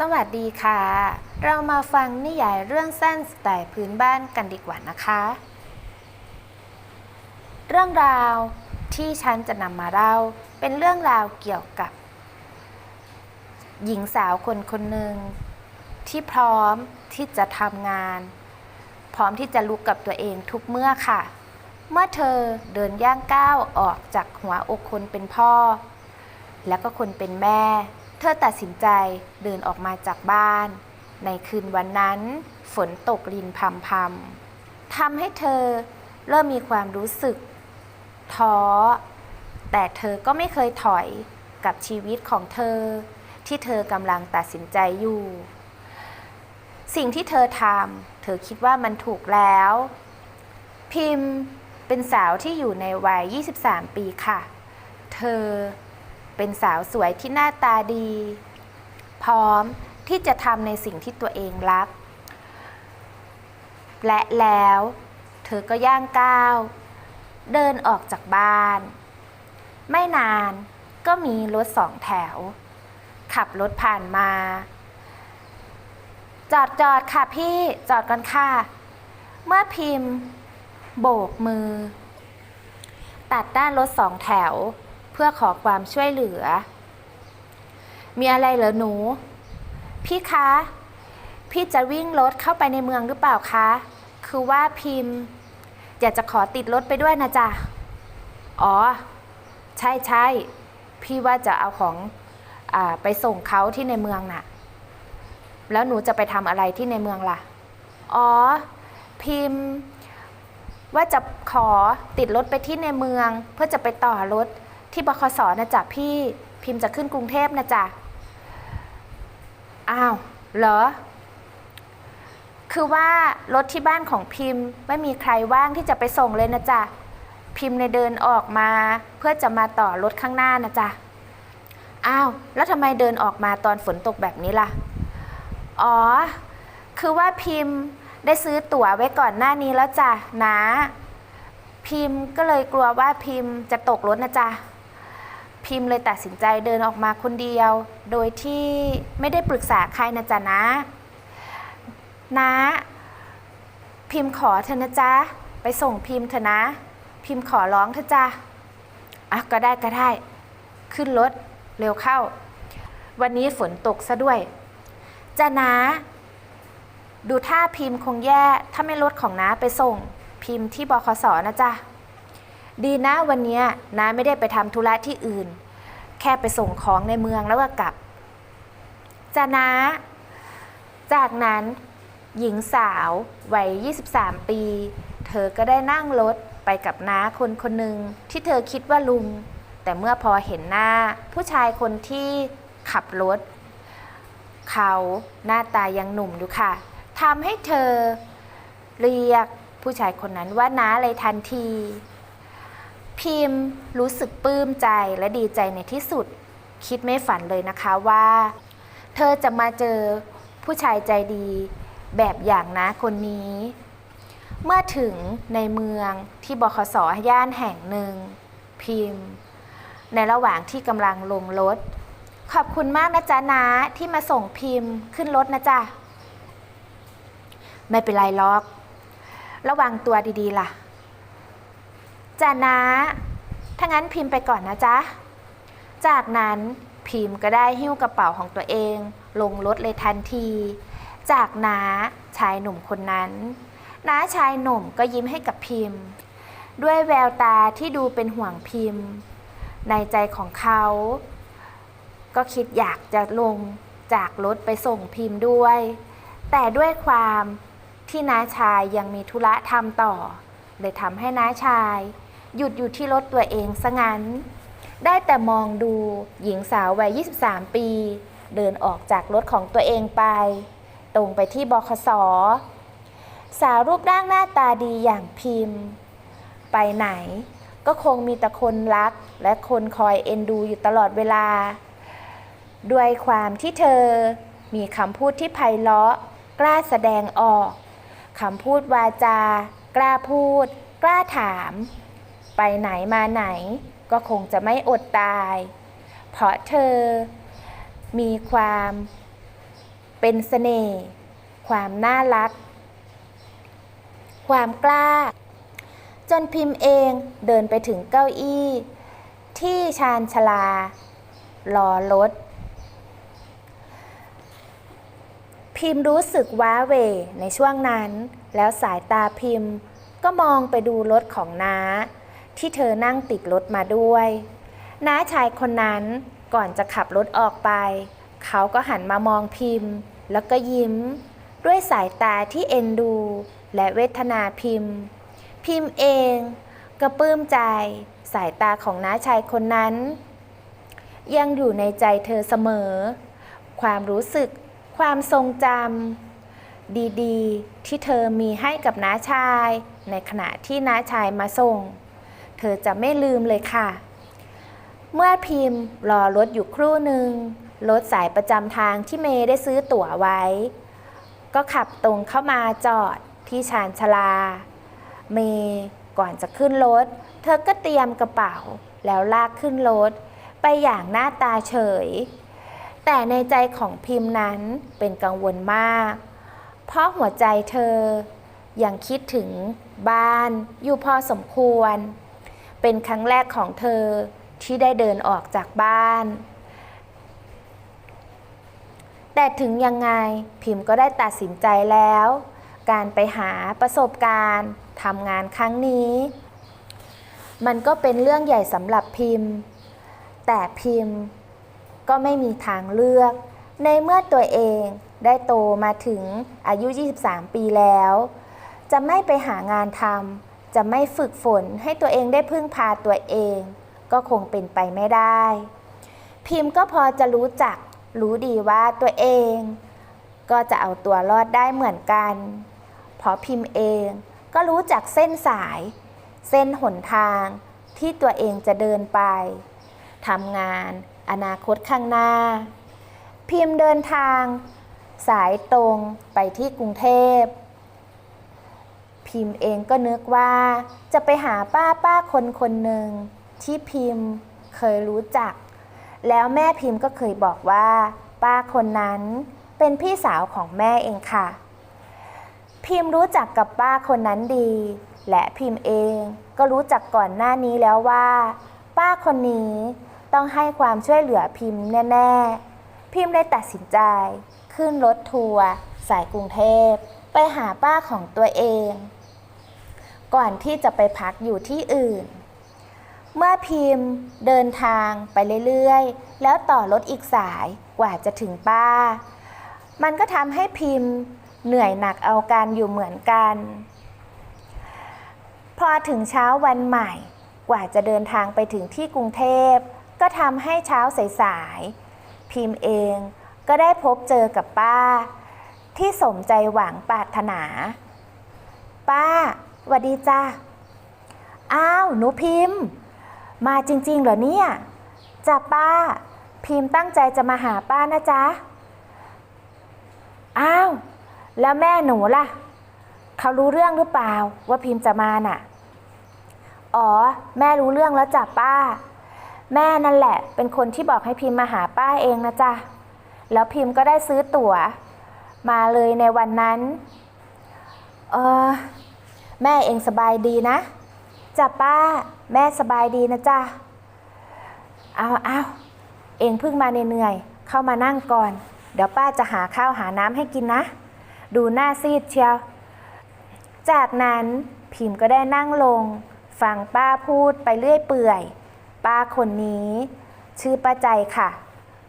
สวัสดีค่ะ เรามาฟังนิยายเรื่องสั้นสไตล์พื้นบ้านกันดีกว่านะคะ เรื่องราวที่ฉันจะนำมาเล่าเป็นเรื่องราวเกี่ยวกับ หญิงสาวคนคนหนึ่งที่พร้อมที่จะทำงาน พร้อมที่จะลุกกับตัวเองทุกเมื่อค่ะ เมื่อเธอเดินย่างก้าวออกจากหัวอกคนเป็นพ่อ แล้วก็คนเป็นแม่ เธอตัดสินใจเดินออกมาจากบ้าน ในคืนวันนั้น ฝนตกลินพรำพำทำให้เธอเริ่มมีความรู้สึก ท้อ แต่เธอก็ไม่เคยถอยกับชีวิตของเธอ ที่เธอกำลังตัดสินใจอยู่ สิ่งที่เธอทำเธอคิดว่ามันถูกแล้ว พิมพ์เป็นสาวที่อยู่ในวัย 23 ปีค่ะ เธอ เป็นสาวสวยที่หน้าตาดี พร้อมที่จะทำในสิ่งที่ตัวเองรัก และแล้วเธอก็ย่างก้าว เดินออกจากบ้าน ไม่นานก็มีรถสองแถว ขับรถผ่านมา จอดจอดค่ะพี่จอดกันค่ะ เมื่อพิมพ์ โบกมือ ตัดด้านรถสองแถว เพื่อขอความช่วยเหลือ มีอะไรเหรอหนู พี่คะ พี่จะวิ่งรถเข้าไปในเมืองหรือเปล่าคะ คือว่าพิมพ์ อยากจะขอติดรถไปด้วยนะจ๊ะ อ๋อ ใช่ใช่ พี่ว่าจะเอาของอไปส่งเขาที่ในเมืองน่ะ แล้วหนูจะไปทำอะไรที่ในเมืองล่ะ อ๋อ พิมพ์ว่าจะขอติดรถไปที่ในเมือง เพื่อจะไปต่อรถ ที่บคสนะจ๊ะพี่พิมพ์จะขึ้นกรุงเทพนะจ๊ะอ้าวเหรอ คือว่ารถที่บ้านของพิมพ์ไม่มีใครว่างที่จะไปส่งเลยนะจ๊ะพิมพ์ในยเดินออกมาเพื่อจะมาต่อรถข้างหน้านะจ๊ะอ้าวแล้วทำไมเดินออกมาตอนฝนตกแบบนี้ล่ะ อ๋อ คือว่าพิมพ์ได้ซื้อตั๋วไว้ก่อนหน้านี้แล้วจ้ะนะ พิมพ์ก็เลยกลัวว่าพิมพ์จะตกรถนะจ๊ะ พิมพ์เลยตัดสินใจเดินออกมาคนเดียว โดยที่ไม่ได้ปรึกษาใครนะจ๊ะนะนะพิมพ์ขอเธอนะจ๊ะ ไปส่งพิมพ์เถอะนะ พิมพ์ขอร้องเถอะจ้ะอะก็ได้ก็ได้ ขึ้นรถเร็วเข้า วันนี้ฝนตกซะด้วยจ้ะนะ ดูท่าพิมพ์คงแย่ ถ้าไม่รถของน้าไปส่ง พิมพ์ที่บคสนะจ๊ะ ดีนะวันนี้น้าไม่ได้ไปทำธุระที่อื่น แค่ไปส่งของในเมืองแล้วก็กลับจะนะ จากนั้นหญิงสาววัย 23 ปี เธอก็ได้นั่งรถไปกับน้าคนคนหนึ่งที่เธอคิดว่าลุง แต่เมื่อพอเห็นหน้าผู้ชายคนที่ขับรถ เขาหน้าตายังหนุ่มอยู่ค่ะทำให้เธอเรียกผู้ชายคนนั้นว่าน้าเลยทันที พิมพ์รู้สึกปลื้มใจและดีใจในที่สุด คิดไม่ฝันเลยนะคะว่า เธอจะมาเจอผู้ชายใจดี แบบอย่างน้าคนนี้ เมื่อถึงในเมืองที่บคสย่านแห่งหนึ่ง พิมพ์ ในระหว่างที่กำลังลงรถ ขอบคุณมากนะจ๊ะนาที่มาส่งพิมพ์ขึ้นรถนะจ๊ะ ไม่เป็นไรหรอก ระวังตัวดีๆล่ะ จ้านะถ้างั้นพิมพ์ไปก่อนนะจ๊ะ จากนั้นพิมพ์ก็ได้หิ้วกระเป๋าของตัวเอง ลงรถเลยทันที จากน้าชายหนุ่มคนนั้น น้าชายหนุ่มก็ยิ้มให้กับพิมพ์ ด้วยแววตาที่ดูเป็นห่วงพิมพ์ ในใจของเขา ก็คิดอยากจะลงจากรถไปส่งพิมพ์ด้วย แต่ด้วยความที่น้าชายยังมีธุระทำต่อ เลยทำให้น้าชาย หยุดอยู่ที่รถตัวเองซะงั้น ได้แต่มองดูหญิงสาววัย 23 ปี เดินออกจากรถของตัวเองไป ตรงไปที่บคสสาวรูปร่างหน้าตาดีอย่างพิมพ์ ไปไหนก็คงมีแต่คนรักและคนคอยเอ็นดูอยู่ตลอดเวลา ด้วยความที่เธอมีคำพูดที่ไพเราะ กล้าแสดงออกคำพูดวาจา กล้าพูด กล้าถาม ไปไหนมาไหน ก็คงจะไม่อดตาย เพราะเธอ มีความเป็นเสน่ห์ความน่ารัก ความกล้า จนพิมพ์เองเดินไปถึงเก้าอี้ ที่ชานชาลารอรถพิมพ์รู้สึกว้าเหวในช่วงนั้น แล้วสายตาพิมพ์ก็มองไปดูรถของน้า ที่เธอนั่งติดรถมาด้วยน้าชายคนนั้นก่อนจะขับรถออกไป เขาก็หันมามองพิมพ์ แล้วก็ยิ้ม ด้วยสายตาที่เอ็นดู และเวทนาพิมพ์ พิมพ์เองก็ปลื้มใจสายตาของน้าชายคนนั้น ยังอยู่ในใจเธอเสมอ ความรู้สึก ความทรงจำดีๆ ที่เธอมีให้กับน้าชาย ในขณะที่น้าชายมาส่ง เธอจะไม่ลืมเลยค่ะ เมื่อพิมพ์รอรถอยู่ครู่หนึ่งรถสายประจำทางที่เมย์ได้ซื้อตั๋วไว้ ก็ขับตรงเข้ามาจอดที่ชานชาลา เมย์ก่อนจะขึ้นรถ เธอก็เตรียมกระเป๋าแล้วลากขึ้นรถ ไปอย่างหน้าตาเฉย แต่ในใจของพิมพ์นั้นเป็นกังวลมาก เพราะหัวใจเธอยังคิดถึงบ้านอยู่พอสมควร เป็นครั้งแรกของเธอที่ได้เดินออกจากบ้าน แต่ถึงยังไงพิมพ์ก็ได้ตัดสินใจแล้ว การไปหาประสบการณ์ทำงานครั้งนี้ มันก็เป็นเรื่องใหญ่สำหรับพิมพ์ แต่พิมพ์ก็ไม่มีทางเลือก ในเมื่อตัวเองได้โตมาถึงอายุ 23 ปีแล้ว จะไม่ไปหางานทำ จะไม่ฝึกฝนให้ตัวเองได้พึ่งพาตัวเอง ก็คงเป็นไปไม่ได้ พิมพ์ก็พอจะรู้จัก รู้ดีว่าตัวเอง ก็จะเอาตัวรอดได้เหมือนกัน เพราะพิมพ์เองก็รู้จักเส้นสาย เส้นหนทางที่ตัวเองจะเดินไปทำงาน อนาคตข้างหน้า พิมพ์เดินทาง สายตรงไปที่กรุงเทพ พิมพ์เองก็นึกว่า จะไปหาป้าป้าคนคนหนึ่งที่พิมพ์เคยรู้จัก แล้วแม่พิมพ์ก็เคยบอกว่า ป้าคนนั้นเป็นพี่สาวของแม่เองค่ะ พิมพ์รู้จักกับป้าคนนั้นดี และพิมพ์เองก็รู้จักก่อนหน้านี้แล้วว่า ป้าคนนี้ต้องให้ความช่วยเหลือพิมพ์แน่ ๆ พิมพ์เลยตัดสินใจขึ้นรถทัวร์สายกรุงเทพ ไปหาป้าของตัวเอง ก่อนที่จะไปพักอยู่ที่อื่น เมื่อพิมพ์เดินทางไปเรื่อยๆ แล้วต่อรถอีกสายกว่าจะถึงป้า มันก็ทำให้พิมพ์เหนื่อยหนักเอาการอยู่เหมือนกัน พอถึงเช้าวันใหม่ กว่าจะเดินทางไปถึงที่กรุงเทพ ก็ทำให้เช้าสายๆพิมพ์เองก็ได้พบเจอกับป้า ที่สมใจหวังปรารถนา ป้า หวัสดีจ้าอ้าว หนูพิมพ์ มาจริง ๆ เหรอเนี่ยจ้ะป้า พิมพ์ตั้งใจจะมาหาป้านะจ๊ะ อ้าว แล้วแม่หนูล่ะ เขารู้เรื่องหรือเปล่าว่าพิมพ์จะมาน่ะ อ๋อ แม่รู้เรื่องแล้วจ้ะป้า แม่นั่นแหละ เป็นคนที่บอกให้พิมพ์มาหาป้าเองนะจ๊ะ แล้วพิมพ์ก็ได้ซื้อตั๋ว มาเลยในวันนั้น เออ แม่เองสบายดีนะจ้ะป้า แม่สบายดีนะจ๊ะเอาเอาเองเพิ่งมาเหนื่อยๆเข้ามานั่งก่อน เดี๋ยวป้าจะหาข้าวหาน้ำให้กินนะ ดูหน้าซีดเชียว จากนั้นพิมพ์ก็ได้นั่งลง ฟังป้าพูดไปเรื่อยเปื่อย ป้าคนนี้ ชื่อป้าใจค่ะ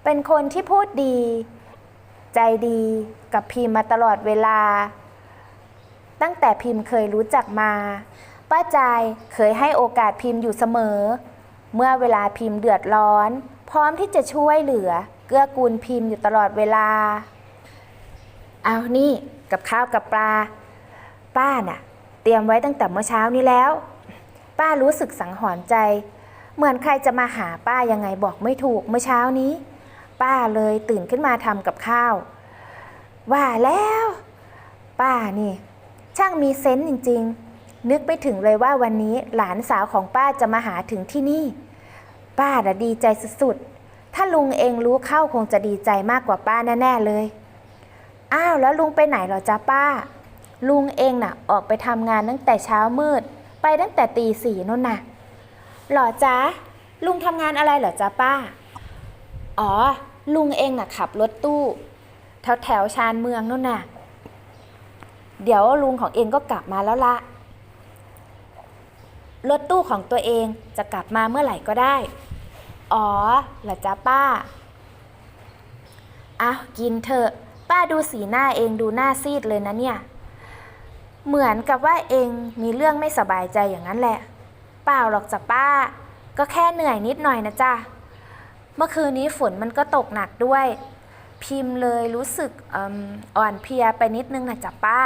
เป็นคนที่พูดดี ใจดีกับพิมพ์มาตลอดเวลา ตั้งแต่พิมพ์เคยรู้จักมา ป้าใจายเคยให้โอกาสพิมพ์อยู่เสมอ เมื่อเวลาพิมพ์เดือดร้อน พร้อมที่จะช่วยเหลือ เกื้อกูลพิมพ์อยู่ตลอดเวลา เอานี่กับข้าวกับปลา ป้าน่ะ เตรียมไว้ตั้งแต่เมื่อเช้านี้แล้ว ป้ารู้สึกสังหรณ์ใจ เหมือนใครจะมาหาป้ายังไงบอกไม่ถูกเมื่อเช้านี้ ป้าเลยตื่นขึ้นมาทำกับข้าว ว่าแล้ว ป้านี่ ช่างมีเซนส์จริง ๆ นึกไม่ถึงเลยว่าวันนี้หลานสาวของป้าจะมาหาถึงที่นี่ ป้าน่ะดีใจสุดๆ ถ้าลุงเองรู้เข้าคงจะดีใจมากกว่าป้าแน่ ๆ เลย อ้าวแล้วลุงไปไหนเหรอจ๊ะป้า ลุงเองน่ะออกไปทำงานตั้งแต่เช้ามืด ไปตั้งแต่ตีสี่นู่นน่ะหรอจ๊ะ ลุงทำงานอะไรเหรอจ๊ะป้า อ๋อ ลุงเองน่ะขับรถตู้ แถวแถวชานเมืองนู่นน่ะ เดี๋ยวลุงของเองก็กลับมาแล้วละรถตู้ของตัวเองจะกลับมาเมื่อไหร่ก็ได้ อ๋อเหรอจ๊ะป้าอ้าวกินเถอะ ป้าดูสีหน้าเองดูหน้าซีดเลยนะเนี่ย เหมือนกับว่าเองมีเรื่องไม่สบายใจอย่างนั้นแหละ เปล่าหรอกจ้ะป้า ก็แค่เหนื่อยนิดหน่อยนะจ๊ะ เมื่อคืนนี้ฝนมันก็ตกหนักด้วย พิมพ์เลยรู้สึกอ,อ่อนเพลียไปนิดนึงนะจ๊ะป้า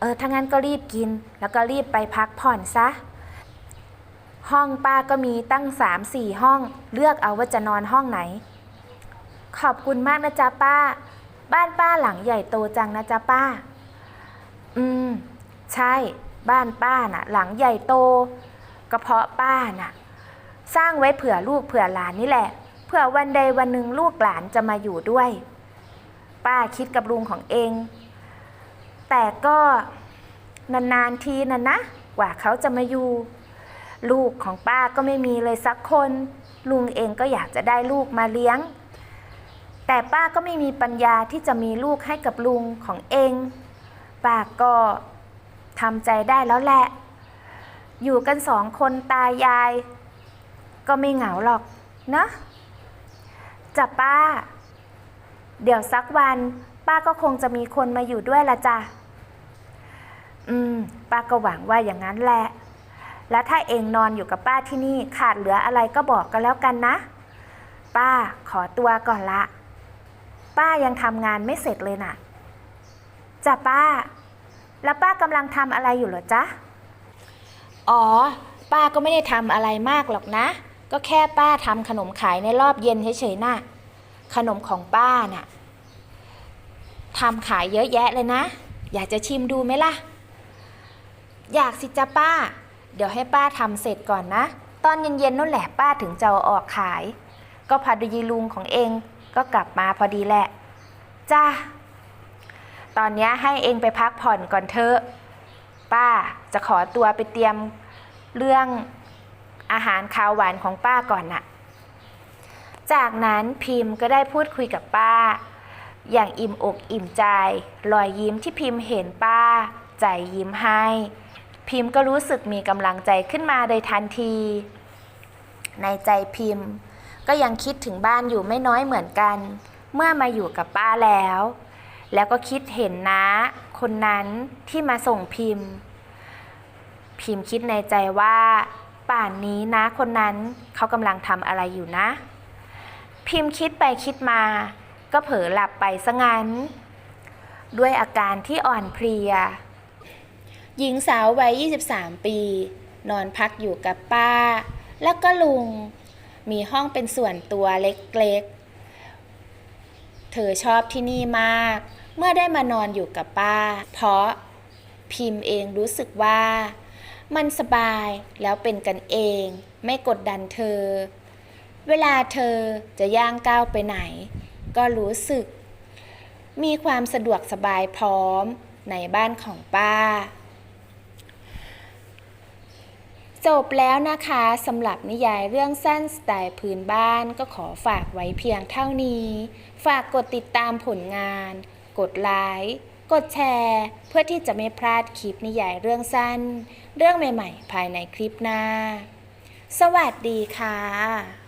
เออถ้างั้นก็รีบกิน แล้วก็รีบไปพักผ่อนซะ ห้องป้าก็มีตั้งสามสี่ห้อง เลือกเอาว่าจะนอนห้องไหน ขอบคุณมากนะจ๊ะป้า บ้านป้าหลังใหญ่โตจังนะจ๊ะป้า อืม ใช่ บ้านป้าน่ะ หลังใหญ่โตก็เพราะป้าน่ะ สร้างไว้เผื่อลูกเผื่อหลานนี่แหละ เผื่อวันใดวันหนึ่งลูกหลานจะมาอยู่ด้วย ป้าคิดกับลุงของเอง แต่ก็นานๆทีนะนะกว่าเขาจะมาอยู่ ลูกของป้าก็ไม่มีเลยสักคน ลุงเองก็อยากจะได้ลูกมาเลี้ยง แต่ป้าก็ไม่มีปัญญาที่จะมีลูกให้กับลุงของเอง ป้าก็ทำใจได้แล้วแหละ อยู่กันสองคนตายาย ก็ไม่เหงาหรอกนะ จ้ะป้า เดี๋ยวสักวัน ป้าก็คงจะมีคนมาอยู่ด้วยละจ้ะ อืม ป้าก็หวังว่าอย่างนั้นแหละ แล้วถ้าเองนอนอยู่กับป้าที่นี่ขาดเหลืออะไรก็บอกกันแล้วกันนะ ป้าขอตัวก่อนละ ป้ายังทำงานไม่เสร็จเลยน่ะจ้ะป้า แล้วป้ากำลังทำอะไรอยู่เหรอจ๊ะ อ๋อ ป้าก็ไม่ได้ทำอะไรมากหรอกนะ ก็แค่ป้าทำขนมขายในรอบเย็นเฉยๆน่ะขนมของป้าน่ะทำขายเยอะแยะเลยนะ อยากจะชิมดูไหมล่ะ อยากสิจ้ะป้า เดี๋ยวให้ป้าทำเสร็จก่อนนะ ตอนเย็นๆนั่นแหละป้าถึงจะอออกขาย ก็พอดีลุงของเองก็กลับมาพอดีแหละ จ้า ตอนนี้ให้เองไปพักผ่อนก่อนเถอะ ป้าจะขอตัวไปเตรียมเรื่อง อาหารคาวหวานของป้าก่อนน่ะ จากนั้นพิมพ์ก็ได้พูดคุยกับป้า อย่างอิ่มอกอิ่มใจ รอยยิ้มที่พิมพ์เห็นป้า ใจยิ้มให้ พิมพ์ก็รู้สึกมีกำลังใจขึ้นมาโดยทันที ในใจพิมพ์ ก็ยังคิดถึงบ้านอยู่ไม่น้อยเหมือนกัน เมื่อมาอยู่กับป้าแล้ว แล้วก็คิดเห็นนะ คนนั้นที่มาส่งพิมพ์พิมพ์คิดในใจว่า ป่านนี้นะคนนั้นเขากำลังทำอะไรอยู่นะ พิมพ์คิดไปคิดมา ก็เผลอหลับไปซะงั้น ด้วยอาการที่อ่อนเพลีย หญิงสาววัย 23 ปี นอนพักอยู่กับป้า แล้วก็ลุง มีห้องเป็นส่วนตัวเล็กๆ เธอชอบที่นี่มาก เมื่อได้มานอนอยู่กับป้า เพราะพิมพ์เองรู้สึกว่า มันสบายแล้วเป็นกันเอง ไม่กดดันเธอ เวลาเธอจะย่างก้าวไปไหน ก็รู้สึก มีความสะดวกสบายพร้อมในบ้านของป้า จบแล้วนะคะสำหรับนิยายเรื่องสั้นสไตล์พื้นบ้านก็ขอฝากไว้เพียงเท่านี้ ฝากกดติดตามผลงาน กดไลค์ กดแชร์เพื่อที่จะไม่พลาดคลิปนิยายเรื่องสั้น เรื่องใหม่ ๆ ภายในคลิปหน้า สวัสดีค่ะ